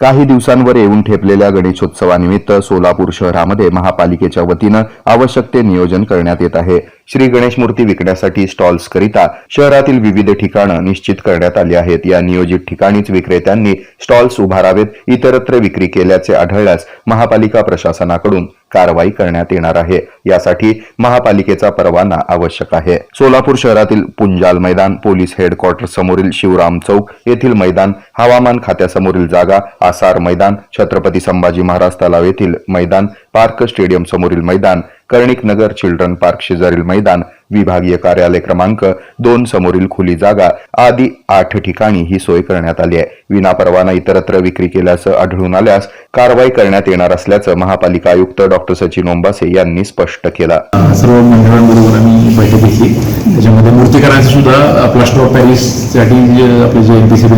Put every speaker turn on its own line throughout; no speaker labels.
काही दिवसांवर येऊन ठेपलेल्या गणेशोत्सवानिमित्त सोलापूर शहरामध्ये महापालिकेच्या वतीनं आवश्यक ते नियोजन करण्यात येत आहे. श्री गणेश मूर्ती विकण्यासाठी स्टॉल्स करिता शहरातील विविध ठिकाणं निश्चित करण्यात आली आहेत. या नियोजित ठिकाणीच विक्रेत्यांनी स्टॉल्स उभारावेत इतरत्र विक्री केल्याचे आढळल्यास महापालिका प्रशासनाकडून कारवाई करण्यात येणार आहे. यासाठी महापालिकेचा परवाना आवश्यक आहे. सोलापूर शहरातील पुंजाल मैदान पोलीस हेडक्वार्टर समोरील शिवराम चौक येथील मैदान हवामान खात्यासमोरील जागा आसार मैदान छत्रपती संभाजी महाराज तलाव येथील मैदान पार्क स्टेडियम समोरील मैदान कर्णिक नगर चिल्ड्रन पार्क शेजारील मैदान विभागीय कार्यालय क्रमांक दोन समोरील खुली जागा आदी आठ ठिकाणी ही सोय करण्यात आली आहे. विनापरवाना इतरत्र विक्री केल्याचं आढळून आल्यास कारवाई करण्यात येणार असल्याचं महापालिका आयुक्त डॉक्टर सचिन ओंबासे यांनी स्पष्ट केलं.
सर्व मंडळांबरोबर आम्ही बैठक घेतली. त्याच्यामध्ये मूर्तीकरांचं सुद्धा प्लास्टर ऑफ पॅरिससाठी आपले जे एम पी जे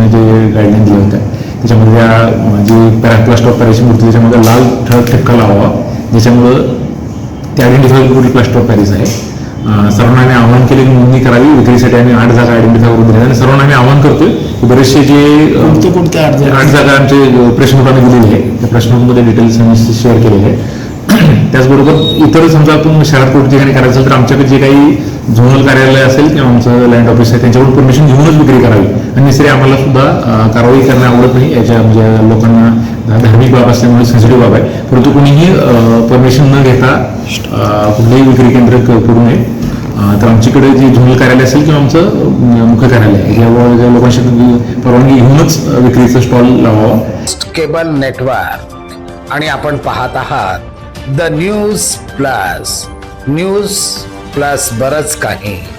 गाईडलाईन दिल्या होत्या त्याच्यामध्ये त्या जी पॅरा प्लास्टर ऑफ पॅरिसची मूर्ती त्याच्यामध्ये लाल ठळक ठिपका लावावा ज्याच्यामुळं ते आयडेंटिफाय कुठली प्लास्टर ऑफ पॅरिस आहे. सर्वांना आम्ही आवाहन केले की नोंदणी करावी विक्रीसाठी आम्ही आठ जागा आयडेंटिफाय करून दिल्या. आणि सर्वांना आम्ही आवाहन करतोय की बरेचसे जे
कोणते कोणते आठ जागा?
आठ जागा आमचे प्रेस नोटाने दिलेली आहे त्या प्रेस नोटमध्ये डिटेल्स आम्ही शेअर केलेले आहे त्याचबरोबर इतर समजा आपण शहरात कुठे ठिकाणी करायचं तर आमच्याकडे जे काही झोनल कार्यालय असेल किंवा आमचं लँड ऑफिस आहे त्यांच्याकडून परमिशन घेऊनच विक्री करावी. आणि निसरे आम्हाला सुद्धा कारवाई करणं आवडत नाही. याच्या म्हणजे लोकांना धार्मिक बाब असल्यामुळे सेन्सिटिव्ह बाब आहे. परंतु कोणीही परमिशन न घेता अं, कुठलेही विक्री केंद्र क- करू नये. तर आमच्याकडे जे झोनल कार्यालय असेल किंवा आमचं मुख्य कार्यालय आहे यावर ज्या लोकांशी परवानगी घेऊनच विक्रीचं स्टॉल लावावा.
केबल नेटवर्क आणि आपण पाहत आहात the news plus news plus बरंच काही.